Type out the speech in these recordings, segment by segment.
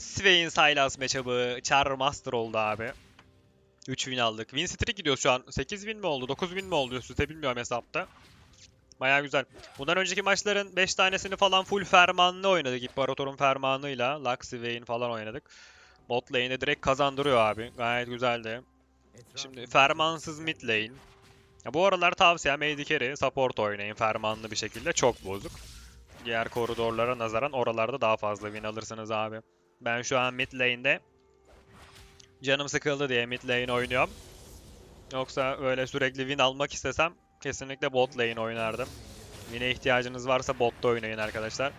Swain Sylas matchup'ı Char Master oldu abi. 3 win aldık. Win streak gidiyoruz şu an. 8 win mi oldu? 9 win mi oldu? Üst üste bilmiyorum hesapta. Baya güzel. Bundan önceki maçların 5 tanesini falan full fermanlı oynadık. İmparator'un fermanıyla. Lux, Swain falan oynadık. Bot lane'de direkt kazandırıyor abi. Gayet güzeldi. Şimdi fermansız mid lane. Ya bu aralar tavsiyem AD carry support oynayın fermanlı bir şekilde. Çok bozuk. Diğer koridorlara nazaran oralarda daha fazla win alırsınız abi. Ben şu an mid lane'de canım sıkıldı diye mid lane oynuyorum. Yoksa öyle sürekli win almak istesem kesinlikle bot lane oynardım. Win'e ihtiyacınız varsa botta oynayın arkadaşlar.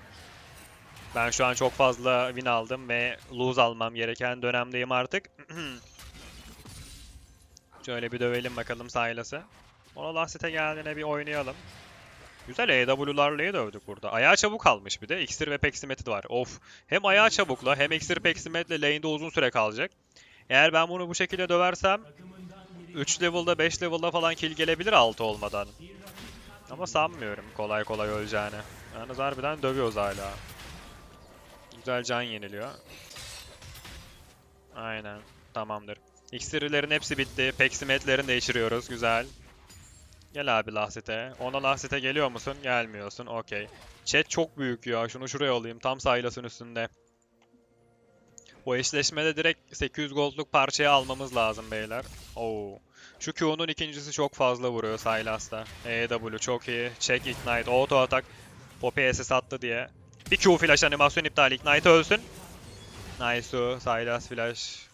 Ben şu an çok fazla win aldım ve lose almam gereken dönemdeyim artık. Şöyle bir dövelim bakalım Sylas'ı. Ona Lastit'e geldiğine bir oynayalım. Güzel EW'larla dövdük burada. Ayağı çabuk almış bir de. İksir ve Peximet'i var. Of. Hem ayağı çabukla hem iksir Peximet'le lane'de uzun süre kalacak. Eğer ben bunu bu şekilde döversem 3 level'da 5 level'da falan kill gelebilir 6 olmadan. Ama sanmıyorum kolay kolay öleceğini. Yalnız harbiden dövüyoruz hala. Güzel can yeniliyor. Aynen. Tamamdır. İksirlerin hepsi bitti. Peksimetlerini değiştiriyoruz. Güzel. Gel abi Lahsit'e. Ona Lahsit'e geliyor musun? Gelmiyorsun. Okey. Chat çok büyük ya. Şunu şuraya alayım. Tam Sylas'ın üstünde. Bu eşleşmede direkt 800 goldluk parçayı almamız lazım beyler. Oo. Şu Q'nun ikincisi çok fazla vuruyor Sylas'ta. EW çok iyi. Check Ignite. Auto atak. Poppy SS attı diye. Bir Q flash animasyon iptal. Ignite ölsün. Nice. Sylas flash.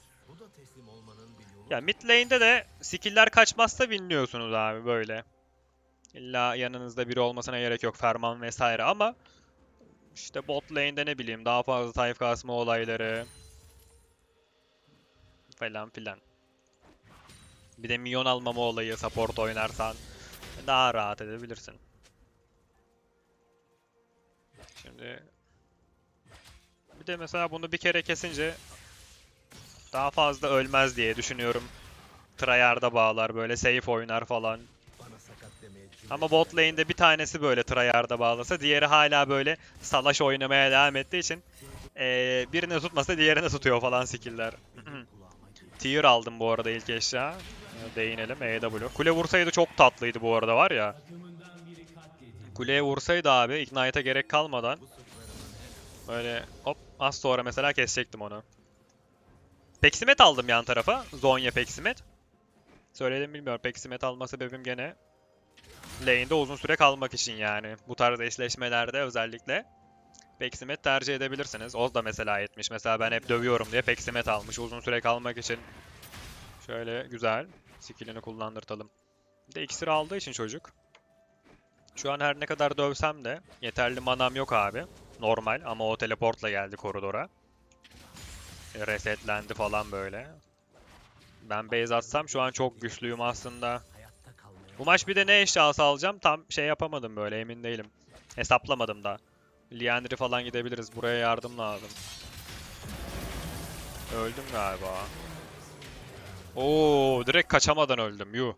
Ya mid lane'de de skill'ler kaçmazsa winliyorsunuz abi böyle. İlla yanınızda biri olmasına gerek yok ferman vesaire ama işte bot lane'de ne bileyim daha fazla tayf kasma olayları falan filan. Bir de minyon almama olayı support oynarsan daha rahat edebilirsin. Şimdi bir de mesela bunu bir kere kesince daha fazla ölmez diye düşünüyorum. Tryhard'a bağlar böyle safe oynar falan. Ama bot lane'de bir tanesi böyle tryhard'a bağlasa diğeri hala böyle salaş oynamaya devam ettiği için eee birini tutmasa diğerini tutuyor falan skill'ler. Tier aldım bu arada ilk eşya. Ee, Değinelim EW. Kule vursaydı çok tatlıydı bu arada var ya. Kuleye vursaydı abi Ignite'a gerek kalmadan böyle hop az sonra mesela kesecektim onu. Peksimet aldım yan tarafa. Zonya Peksimet. Söyledim bilmiyorum. Peksimet alma sebebim gene lane'de uzun süre kalmak için yani. Bu tarz eşleşmelerde özellikle Peksimet tercih edebilirsiniz. Oz da mesela etmiş. Mesela ben hep dövüyorum diye Peksimet almış. Uzun süre kalmak için. Şöyle güzel. Skill'ini kullandırtalım. Bir de iksir aldığı için çocuk. Şu an her ne kadar dövsem de yeterli manam yok abi. Normal ama o teleportla geldi koridora resetlendi falan böyle. Ben base atsam şu an çok güçlüyüm aslında. Bu maç bir de ne eşyası alacağım tam şey yapamadım böyle emin değilim. Hesaplamadım da. Liandry falan gidebiliriz. Buraya yardım lazım. Öldüm galiba. Oo, direkt kaçamadan öldüm. Yuh.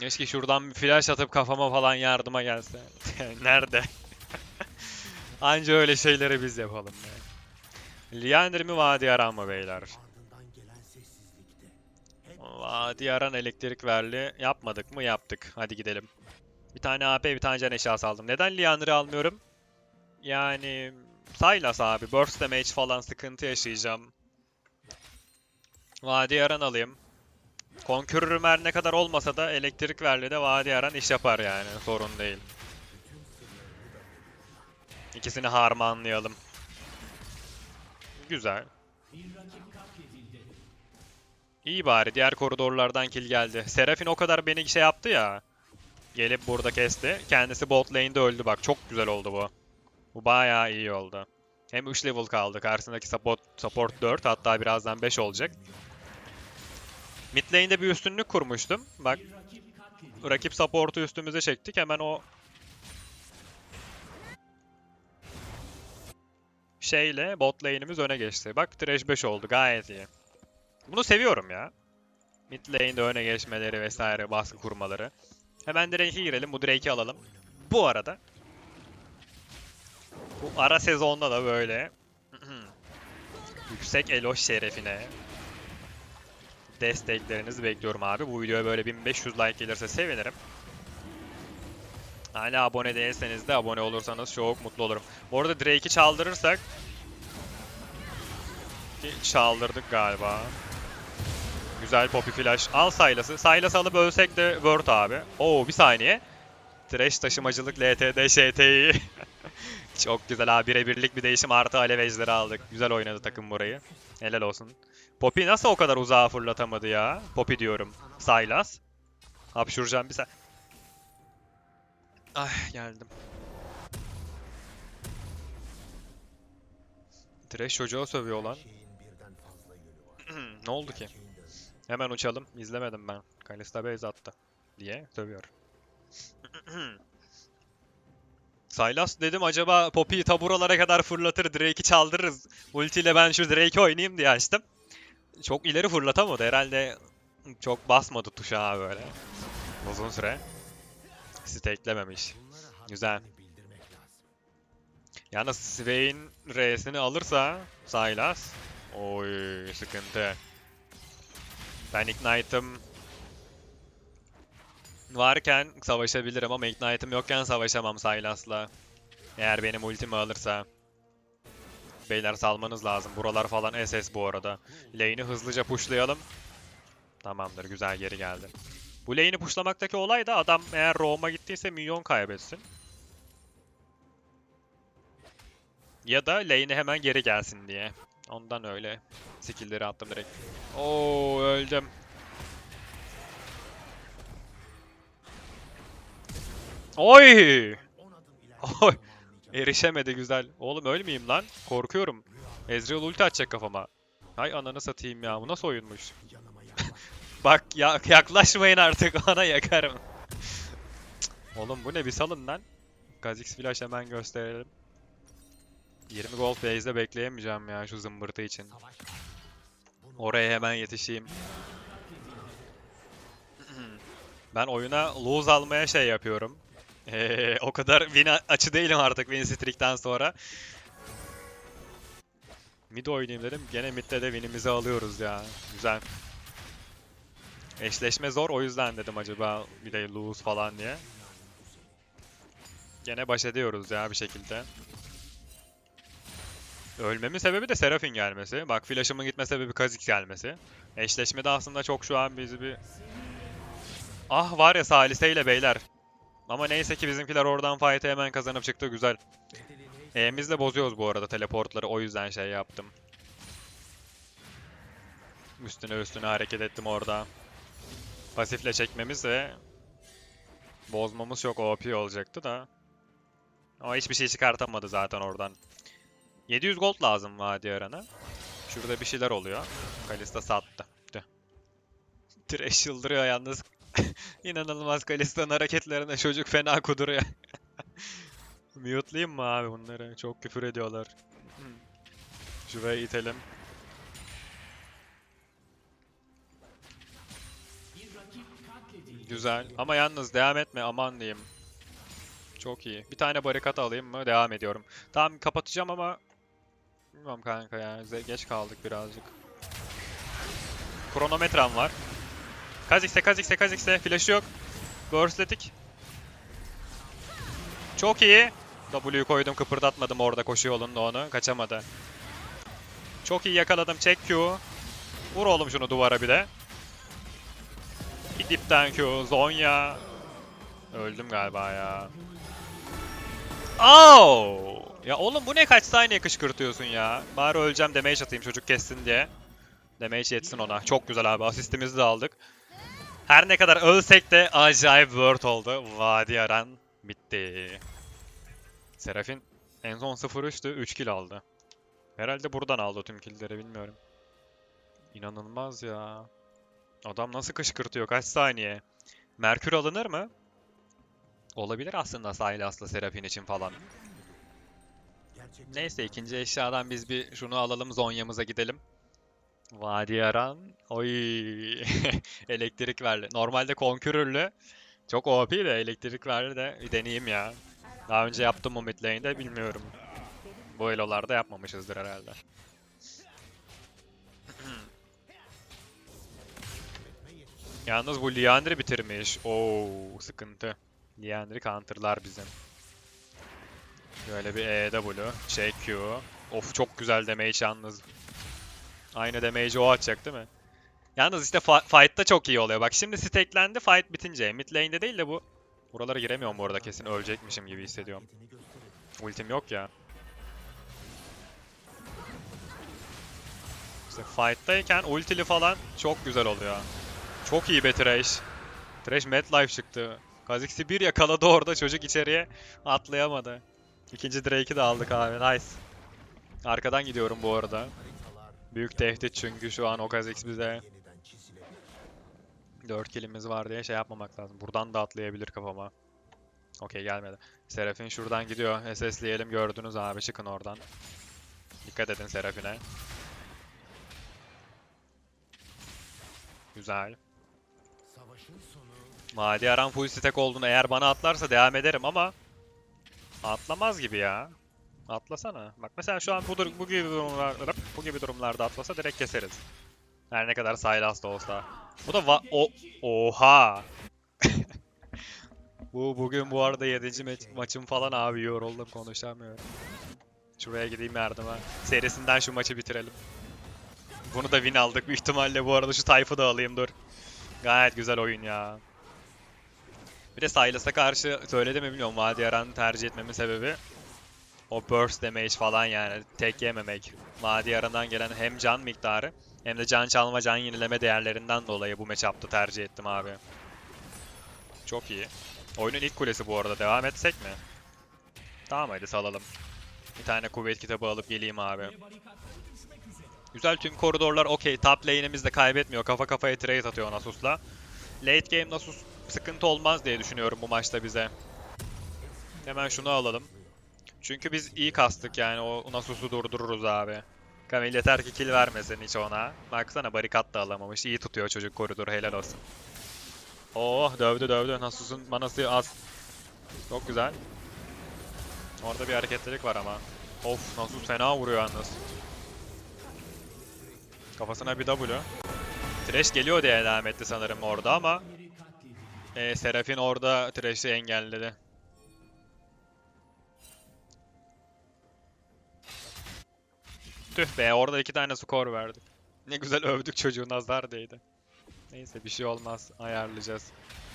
Keşke şuradan bir flash atıp kafama falan yardıma gelse. Nerede? Anca öyle şeyleri biz yapalım yani. Liander mi Vadi Aran mı beyler? Vadi Aran elektrik verli. Yapmadık mı? Yaptık. Hadi gidelim. Bir tane AP bir tane can eşyası aldım. Neden Liander'ı almıyorum? Yani... Sylas abi. Burst damage falan sıkıntı yaşayacağım. Vadi Aran alayım. Conqueror'ım her ne kadar olmasa da elektrik verli de Vadi Aran iş yapar yani. Sorun değil. İkisini harmanlayalım. Güzel. İyi bari diğer koridorlardan kill geldi. Serafin o kadar beni şey yaptı ya. Gelip burada kesti. Kendisi bot lane'de öldü bak. Çok güzel oldu bu. Bu bayağı iyi oldu. Hem 3 level kaldı. Karşısındaki support, support 4 hatta birazdan 5 olacak. Mid lane'de bir üstünlük kurmuştum. Bak. Rakip support'u üstümüze çektik. Hemen o şeyle bot lane'imiz öne geçti. Bak Thresh 5 oldu gayet iyi. Bunu seviyorum ya. Mid lane'de öne geçmeleri vesaire baskı kurmaları. Hemen Drake'e girelim. Bu Drake'i alalım. Bu arada bu ara sezonda da böyle Yüksek Eloş şerefine desteklerinizi bekliyorum abi. Bu videoya böyle 1500 like gelirse sevinirim. Hala abone değilseniz de abone olursanız çok mutlu olurum. Bu arada Drake'i çaldırırsak ki çaldırdık galiba. Güzel Poppy Flash. Al Sylas'ı. Sylas alıp ölsek de Word abi. Oo bir saniye. Trash taşımacılık LTD ŞT'yi. Çok güzel abi. Birebirlik bir değişim artı alev aldık. Güzel oynadı takım burayı. Helal olsun. Poppy nasıl o kadar uzağa fırlatamadı ya? Poppy diyorum. Sylas. Hapşuracağım bir sen. Ay geldim. Trash çocuğa sövüyor lan. ne oldu ki? Hemen uçalım. İzlemedim ben. Kalista base attı. Diye sövüyor. Sylas dedim acaba Poppy'yi taburalara kadar fırlatır Drake'i çaldırırız. Ultiyle ben şu Drake'i oynayayım diye açtım. Çok ileri fırlatamadı. Herhalde çok basmadı tuşa böyle. Uzun süre. Stakelememiş. Güzel. Yalnız Swain R'sini alırsa Sylas. Oy sıkıntı. Ben Ignite'ım varken savaşabilirim ama Ignite'ım yokken savaşamam Sylas'la. Eğer benim ultimi alırsa. Beyler salmanız lazım. Buralar falan SS bu arada. Lane'i hızlıca pushlayalım. Tamamdır güzel geri geldi. Bu lane'i pushlamaktaki olay da adam eğer roam'a gittiyse minyon kaybetsin. Ya da lane'e hemen geri gelsin diye. Ondan öyle skill'leri attım direkt. Oo öldüm. Oy! Oy! Erişemedi güzel. Oğlum ölmeyeyim lan. Korkuyorum. Ezreal ulti atacak kafama. Hay ananı satayım ya. Bu nasıl oyunmuş? Bak ya yaklaşmayın artık bana yakarım. Oğlum bu ne bir salın lan. Kha'Zix flash hemen gösterelim. 20 gold base'de bekleyemeyeceğim ya şu zımbırtı için. Oraya hemen yetişeyim. Ben oyuna lose almaya şey yapıyorum. Ee, o kadar win açı değilim artık win streak'ten sonra. Mid oynayayım dedim. Gene mid'de de win'imizi alıyoruz ya. Güzel. Eşleşme zor o yüzden dedim acaba bir de lose falan diye. Gene baş ediyoruz ya bir şekilde. Ölmemin sebebi de Seraphine gelmesi. Bak flash'ımın gitme sebebi Kha'Zix gelmesi. Eşleşmede aslında çok şu an bizi bir... Ah var ya Salise ile beyler. Ama neyse ki bizimkiler oradan fight'ı hemen kazanıp çıktı güzel. E'miz de bozuyoruz bu arada teleportları o yüzden şey yaptım. Üstüne üstüne hareket ettim orada. Pasifle çekmemiz ve bozmamız çok OP olacaktı da. Ama hiçbir şey çıkartamadı zaten oradan. 700 gold lazım Vadi Aran'a. Şurada bir şeyler oluyor. Kalista sattı. Trash yıldırıyor yalnız. İnanılmaz Kalista'nın hareketlerine çocuk fena kuduruyor. Mute'layayım mı abi bunları? Çok küfür ediyorlar. Hmm. Şuraya itelim. Güzel. Ama yalnız devam etme aman diyeyim. Çok iyi. Bir tane barikat alayım mı? Devam ediyorum. Tamam kapatacağım ama... Bilmiyorum kanka ya. ze- Geç kaldık birazcık. Kronometrem var. Kha'Zix'e, Kha'Zix'e, Kha'Zix'e. Flash yok. Burst'letik. Çok iyi. W'yu koydum kıpırdatmadım orada koşu yolunda onu. Kaçamadı. Çok iyi yakaladım. Check Q. Vur oğlum şunu duvara bir de. Bir dipten Q. Zonya. Öldüm galiba ya. Oh! Ya oğlum bu ne kaç saniye kışkırtıyorsun ya? Bari öleceğim damage atayım çocuk kessin diye. Damage yetsin ona. Çok güzel abi. Asistimizi de aldık. Her ne kadar ölsek de acayip word oldu. Vadi Aran bitti. Serafin en son 0-3'tü. 3 kill aldı. Herhalde buradan aldı tüm killleri bilmiyorum. İnanılmaz ya. Adam nasıl kışkırtıyor? Kaç saniye? Merkür alınır mı? Olabilir aslında Sylas'la Serafin için falan. Neyse ikinci eşyadan biz bir şunu alalım Zonya'mıza gidelim. Vadi Yaran. Oy. elektrik verdi. Normalde Conqueror'lı. Çok OP de elektrik verdi de bir deneyeyim ya. Daha önce yaptım mı mid bilmiyorum. Bu elolarda yapmamışızdır herhalde. Yalnız bu Liandry bitirmiş. Oo sıkıntı. Liandry counterlar bizim. Böyle bir EW, check Q. Of çok güzel damage yalnız. Aynı damage'i o atacak değil mi? Yalnız işte fight'ta çok iyi oluyor. Bak şimdi stacklendi fight bitince. Mid lane'de değil de bu. Buralara giremiyorum bu arada kesin ölecekmişim gibi hissediyorum. Ultim yok ya. İşte fight'tayken ultili falan çok güzel oluyor. Çok iyi be Thresh. Thresh Life çıktı. Kha'Zix'i bir yakaladı orada çocuk içeriye atlayamadı. İkinci Drake'i de aldık abi nice. Arkadan gidiyorum bu arada. Büyük tehdit çünkü şu an o Kha'Zix bize. 4 killimiz var diye şey yapmamak lazım. Buradan da atlayabilir kafama. Okey gelmedi. Serafin şuradan gidiyor. SS'leyelim gördünüz abi çıkın oradan. Dikkat edin Serafin'e. Güzel. Madi Aran full stack olduğunu eğer bana atlarsa devam ederim ama atlamaz gibi ya. Atlasana. Bak mesela şu an bu, bu gibi durumlar, bu gibi durumlarda atlasa direkt keseriz. Her ne kadar Sylas da olsa. Bu da va o oha. bu bugün bu arada 7. ma- maçım falan abi yoruldum konuşamıyorum. Şuraya gideyim yardıma. Serisinden şu maçı bitirelim. Bunu da win aldık büyük ihtimalle bu arada şu Tayf'ı da alayım dur. Gayet güzel oyun ya. Bir de Sylas'a karşı söyledim mi bilmiyorum Vadi Aran'ı tercih etmemin sebebi o burst damage falan yani tek yememek. Vadi Aran'dan gelen hem can miktarı hem de can çalma can yenileme değerlerinden dolayı bu matchup'ta tercih ettim abi. Çok iyi. Oyunun ilk kulesi bu arada devam etsek mi? Tamam hadi salalım. Bir tane kuvvet kitabı alıp geleyim abi. Güzel tüm koridorlar okey. Top lane'imiz de kaybetmiyor. Kafa kafaya trade atıyor Nasus'la. Late game Nasus sıkıntı olmaz diye düşünüyorum bu maçta bize. Hemen şunu alalım. Çünkü biz iyi kastık yani o Nasus'u durdururuz abi. Kamil yeter ki kill vermesin hiç ona. Baksana barikat da alamamış. İyi tutuyor çocuk koridoru helal olsun. Oh dövdü dövdü. Nasus'un manası az. Çok güzel. Orada bir hareketlilik var ama. Of Nasus fena vuruyor yalnız. Kafasına bir W. Thresh geliyor diye devam etti sanırım orada ama e, Serafin orada Thresh'i engelledi. Tüh be orada iki tane skor verdik. Ne güzel övdük çocuğu nazar değdi. Neyse bir şey olmaz ayarlayacağız.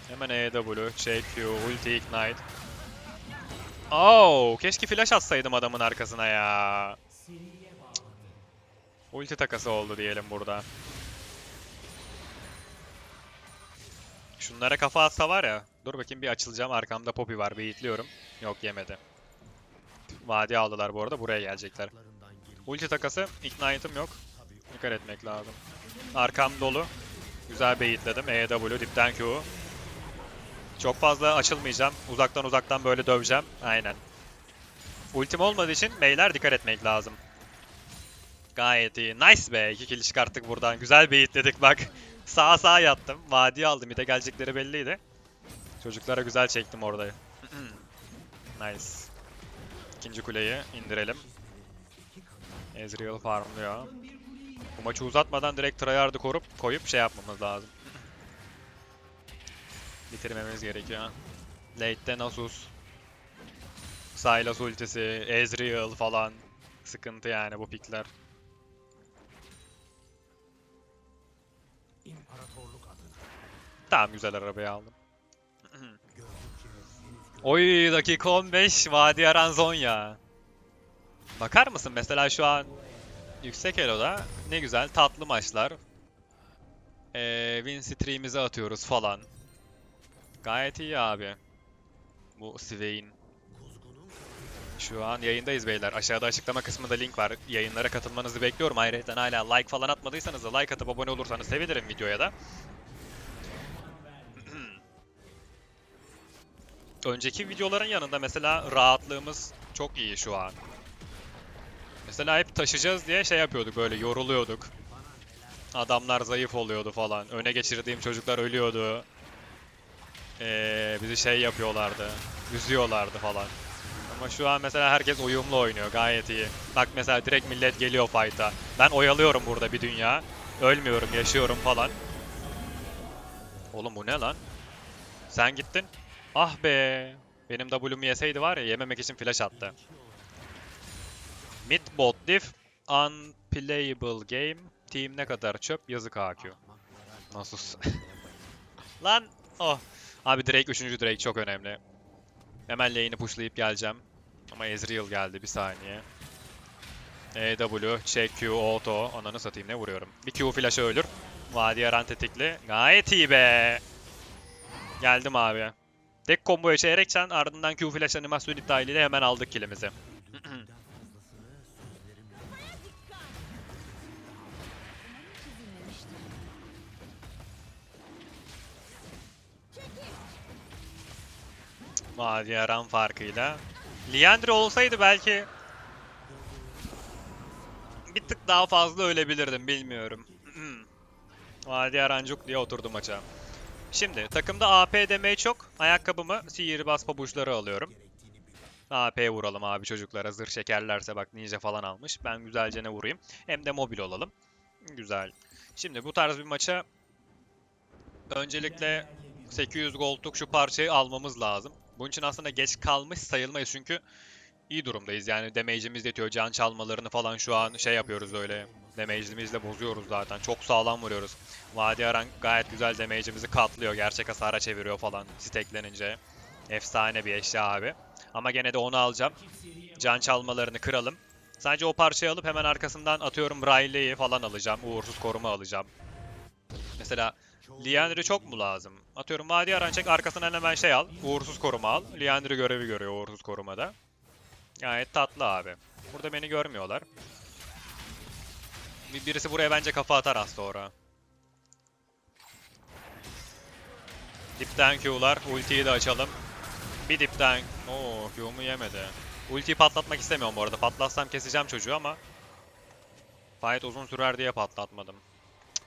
Hemen EW, Q, ulti ignite. Oh, keşke flash atsaydım adamın arkasına ya. Ulti takası oldu diyelim burada. Şunlara kafa atsa var ya. Dur bakayım bir açılacağım. Arkamda Poppy var. Beyitliyorum. Yok yemedi. Vadi aldılar bu arada. Buraya gelecekler. Ulti takası. Ignite'ım yok. Dikkat etmek lazım. Arkam dolu. Güzel beyitledim. EW dipten Q. Çok fazla açılmayacağım. Uzaktan uzaktan böyle döveceğim. Aynen. Ultim olmadığı için beyler dikkat etmek lazım. Gayet iyi. Nice be. İki kill çıkarttık buradan. Güzel beyitledik bak. Sağa sağa yattım. Vadiye aldım. Bir de gelecekleri belliydi. Çocuklara güzel çektim orada. nice. İkinci kuleyi indirelim. Ezreal farmlıyor. Bu maçı uzatmadan direkt tryhard'ı korup koyup şey yapmamız lazım. Bitirmemiz gerekiyor. Late'de Nasus. Sylas ultisi, Ezreal falan. Sıkıntı yani bu pikler. Tamam güzel arabayı aldım. Oy dakika 15 Vadi Aran Zonya. Bakar mısın mesela şu an yüksek eloda ne güzel tatlı maçlar. Ee, win stream'imizi atıyoruz falan. Gayet iyi abi. Bu Swain. Şu an yayındayız beyler. Aşağıda açıklama kısmında link var. Yayınlara katılmanızı bekliyorum. Ayrıca hala like falan atmadıysanız da like atıp abone olursanız sevinirim videoya da. Önceki videoların yanında mesela rahatlığımız çok iyi şu an. Mesela hep taşıyacağız diye şey yapıyorduk böyle yoruluyorduk. Adamlar zayıf oluyordu falan. Öne geçirdiğim çocuklar ölüyordu. Ee, bizi şey yapıyorlardı. Üzüyorlardı falan. Ama şu an mesela herkes uyumlu oynuyor. Gayet iyi. Bak mesela direkt millet geliyor fight'a. Ben oyalıyorum burada bir dünya. Ölmüyorum, yaşıyorum falan. Oğlum bu ne lan? Sen gittin. Ah be. Benim W'mu yeseydi var ya yememek için flash attı. Mid bot diff. Unplayable game. Team ne kadar çöp. Yazık AQ. Nasus. lan. Oh. Abi Drake 3. Drake çok önemli. Hemen lane'i pushlayıp geleceğim. Ama Ezreal geldi bir saniye. EW, check Q, auto. Ananı satayım ne vuruyorum. Bir Q flash'a ölür. Vadi Aran tetikli. Gayet iyi be. Geldim abi. Tek comboya çeyrekçen ardından Q flash animasyon iptaliyle hemen aldık killimizi. Vadi Aran farkıyla. Liandry olsaydı belki bir tık daha fazla ölebilirdim bilmiyorum. Vadi Arancuk diye oturdu maça. Şimdi takımda AP demeyi çok. Ayakkabımı sihirbaz pabuçları alıyorum. AP vuralım abi çocuklara. Zırh şekerlerse bak ninja falan almış. Ben güzelce ne vurayım. Hem de mobil olalım. Güzel. Şimdi bu tarz bir maça öncelikle 800 gold'luk şu parçayı almamız lazım. Bunun için aslında geç kalmış sayılmayız çünkü iyi durumdayız. Yani damage'imiz yetiyor. Can çalmalarını falan şu an şey yapıyoruz öyle. Damage'imizle bozuyoruz zaten. Çok sağlam vuruyoruz. Vadi Aran gayet güzel damage'imizi katlıyor. Gerçek hasara çeviriyor falan steklenince. Efsane bir eşya abi. Ama gene de onu alacağım. Can çalmalarını kıralım. Sadece o parçayı alıp hemen arkasından atıyorum Riley'i falan alacağım. Uğursuz koruma alacağım. Mesela Liandry çok mu lazım? Atıyorum Vadi Aran çek arkasından hemen şey al. Uğursuz koruma al. Liandry görevi görüyor uğursuz korumada. Gayet tatlı abi. Burada beni görmüyorlar. Bir- Birisi buraya bence kafa atar az sonra. Dipten Q'lar. Ultiyi de açalım. Bir dipten... Oo Q'mu yemedi. Ultiyi patlatmak istemiyorum bu arada. Patlatsam keseceğim çocuğu ama... Fight uzun sürer diye patlatmadım.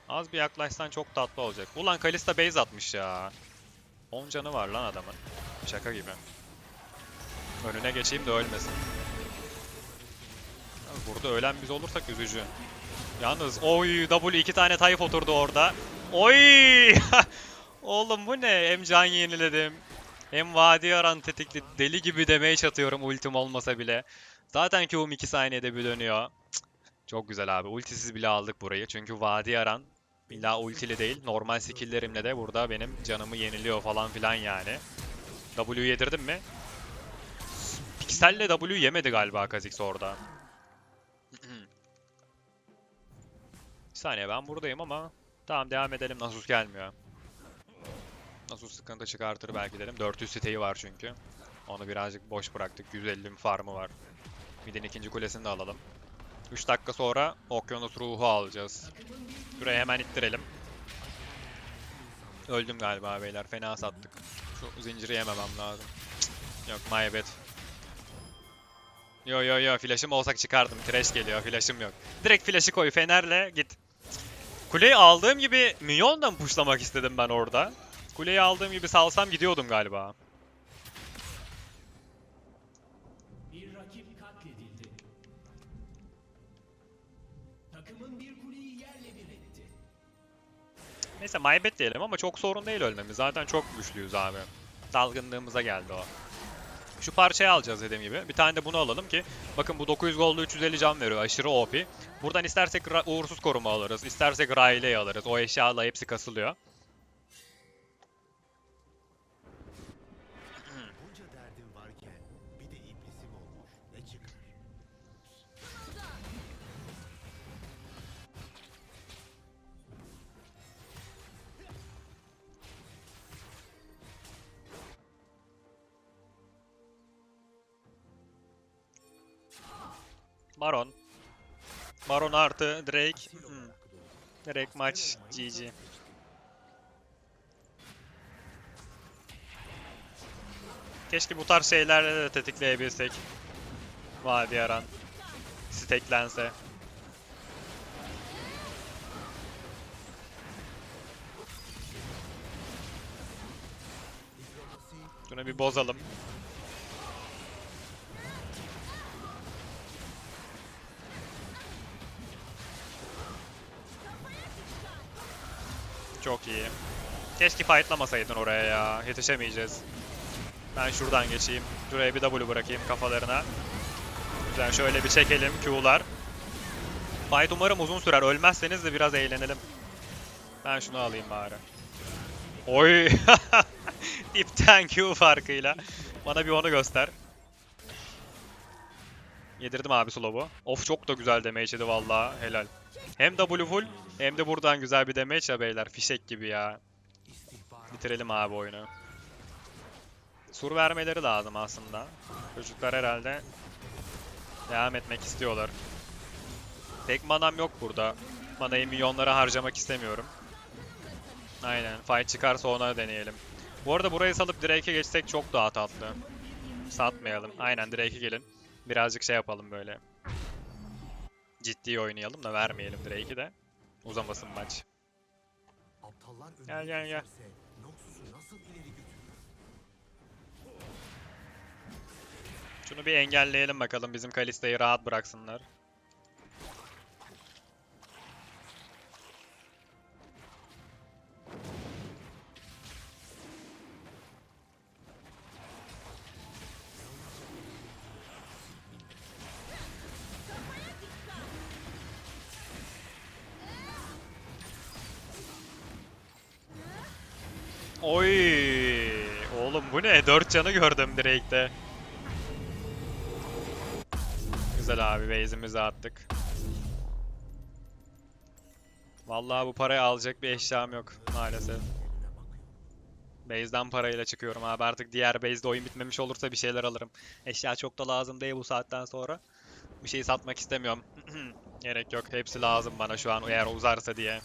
Az bir yaklaşsan çok tatlı olacak. Ulan Kalista base atmış ya. 10 canı var lan adamın. Şaka gibi. Önüne geçeyim de ölmesin. Burada ölen biz olursak üzücü. Yalnız oy W iki tane tayf oturdu orada. Oy! Oğlum bu ne? Hem can yeniledim. Hem vadi aran tetikli deli gibi demeye çatıyorum ultim olmasa bile. Zaten Q'um 2 saniyede bir dönüyor. Çok güzel abi. Ultisiz bile aldık burayı. Çünkü vadi aran illa ultili değil. Normal skill'lerimle de burada benim canımı yeniliyor falan filan yani. W yedirdim mi? Pixel'le W yemedi galiba Kha'Zix orada. Saniye ben buradayım ama tamam devam edelim. Nasus gelmiyor. Nasus sıkıntı çıkartır belki dedim. 400 siteyi var çünkü. Onu birazcık boş bıraktık. 150 farmı var. Mid'in ikinci kulesini de alalım. 3 dakika sonra Okyanus Ruhu alacağız. Şuraya hemen ittirelim. Öldüm galiba beyler. Fena sattık. Şu zinciri yememem lazım. Cık, Yok my bad. Yo yo yo flash'ım olsak çıkardım. Trash geliyor. Flash'ım yok. Direkt flash'ı koy. Fener'le git. Kuleyi aldığım gibi Minyon'la mı pushlamak istedim ben orada? Kuleyi aldığım gibi salsam gidiyordum galiba. Bir rakip katledildi. Takımın bir kuleyi yerle bir etti. Neyse maybet diyelim ama çok sorun değil ölmemiz. Zaten çok güçlüyüz abi. Dalgınlığımıza geldi o. Şu parçayı alacağız dediğim gibi. Bir tane de bunu alalım ki bakın bu 900 gold'u 350 can veriyor. Aşırı OP. Buradan istersek uğursuz koruma alırız. istersek Riley alırız. O eşyalarla hepsi kasılıyor. Baron. Baron artı Drake. Hmm. Direkt maç GG. Keşke bu tarz şeylerle de tetikleyebilsek. Vadi Aran. Steklense. Şunu bir bozalım. Çok iyi. Keşke fightlamasaydın oraya ya. Yetişemeyeceğiz. Ben şuradan geçeyim. Şuraya bir W bırakayım kafalarına. Güzel şöyle bir çekelim Q'lar. Fight umarım uzun sürer. Ölmezseniz de biraz eğlenelim. Ben şunu alayım bari. Oy! Dipten Q farkıyla. Bana bir onu göster. Yedirdim abi slow'u. Of çok da güzel damage yedi valla. Helal. Hem W full hem de buradan güzel bir damage ya beyler. Fişek gibi ya. Bitirelim abi oyunu. Sur vermeleri lazım aslında. Çocuklar herhalde devam etmek istiyorlar. Tek manam yok burada. Manayı milyonlara harcamak istemiyorum. Aynen. Fight çıkarsa ona deneyelim. Bu arada burayı salıp Drake'e geçsek çok daha tatlı. Satmayalım. Aynen Drake'e gelin. Birazcık şey yapalım böyle. Ciddi oynayalım da vermeyelim Drake'i de. Uzamasın maç. Gel, gel, gel. Şunu bir engelleyelim bakalım bizim Kalista'yı rahat bıraksınlar. Oy! Oğlum bu ne? 4 canı gördüm Drake'de. Güzel abi base'imizi attık. Vallahi bu parayı alacak bir eşyam yok maalesef. Base'den parayla çıkıyorum abi artık diğer base'de oyun bitmemiş olursa bir şeyler alırım. Eşya çok da lazım değil bu saatten sonra. Bir şey satmak istemiyorum. Gerek yok hepsi lazım bana şu an eğer uzarsa diye.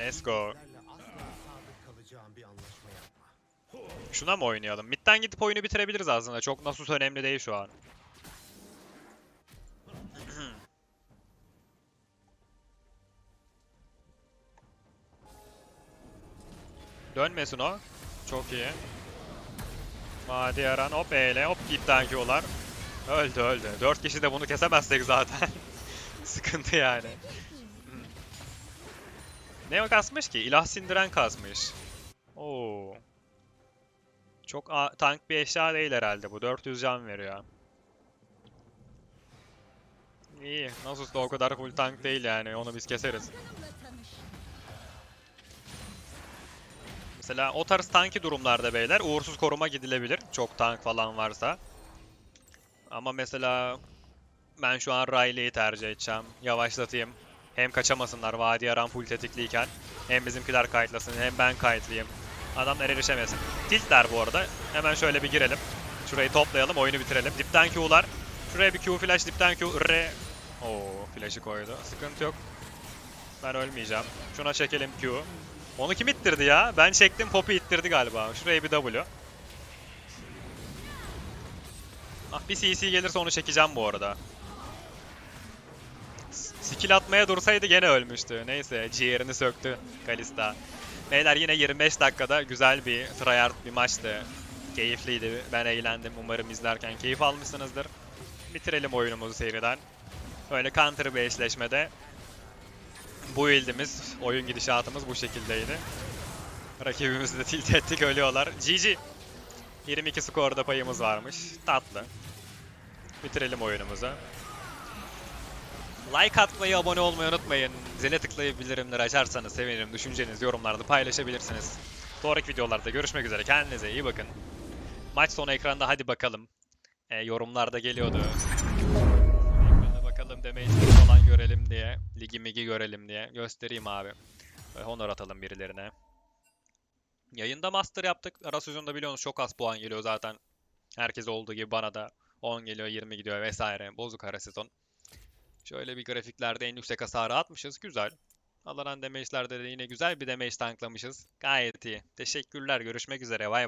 Let's go. Şuna mı oynayalım? Mid'den gidip oyunu bitirebiliriz aslında. Çok Nasus önemli değil şu an. Dönmesin o. Çok iyi. Vadi Aran hop eyle hop gitten Q'lar. Öldü öldü. 4 kişi de bunu kesemezsek zaten. Sıkıntı yani. Ne kasmış ki? İlah sindiren kasmış. Oo. Çok tank bir eşya değil herhalde bu. 400 can veriyor. İyi. Nasus da o kadar full tank değil yani. Onu biz keseriz. Mesela o tarz tanki durumlarda beyler uğursuz koruma gidilebilir. Çok tank falan varsa. Ama mesela ben şu an Riley'i tercih edeceğim. Yavaşlatayım. Hem kaçamasınlar Vadi Aran full tetikliyken. Hem bizimkiler kayıtlasın hem ben kayıtlayayım. Adamlar erişemesin. Tiltler bu arada. Hemen şöyle bir girelim. Şurayı toplayalım, oyunu bitirelim. Dipten Q'lar. Şuraya bir Q flash, dipten Q, R. Oo, flash'ı koydu. Sıkıntı yok. Ben ölmeyeceğim. Şuna çekelim Q. Onu kim ittirdi ya? Ben çektim, Poppy ittirdi galiba. Şuraya bir W. Ah bir CC gelirse onu çekeceğim bu arada. Skill atmaya dursaydı gene ölmüştü. Neyse ciğerini söktü Kalista. Beyler yine 25 dakikada güzel bir tryhard bir maçtı. Keyifliydi. Ben eğlendim. Umarım izlerken keyif almışsınızdır. Bitirelim oyunumuzu seriden. Böyle counter bir eşleşmede bu build'imiz, oyun gidişatımız bu şekildeydi. Rakibimizi de tilt ettik, ölüyorlar. GG. 22 skorda payımız varmış. Tatlı. Bitirelim oyunumuzu. Like atmayı, abone olmayı unutmayın. Zile tıklayıp bildirimleri açarsanız sevinirim. Düşüncenizi yorumlarda paylaşabilirsiniz. Sonraki videolarda görüşmek üzere. Kendinize iyi bakın. Maç sonu ekranda hadi bakalım. Ee, yorumlarda geliyordu. Ekrana bakalım damage'leri falan görelim diye. Ligi migi görelim diye. Göstereyim abi. Böyle honor atalım birilerine. Yayında master yaptık. Ara sezonda biliyorsunuz çok az puan geliyor zaten. Herkes olduğu gibi bana da 10 geliyor, 20 gidiyor vesaire. Bozuk ara sezon. Şöyle bir grafiklerde en yüksek hasarı atmışız. Güzel. Alınan damage'lerde de yine güzel bir damage tanklamışız. Gayet iyi. Teşekkürler. Görüşmek üzere. Bay bay.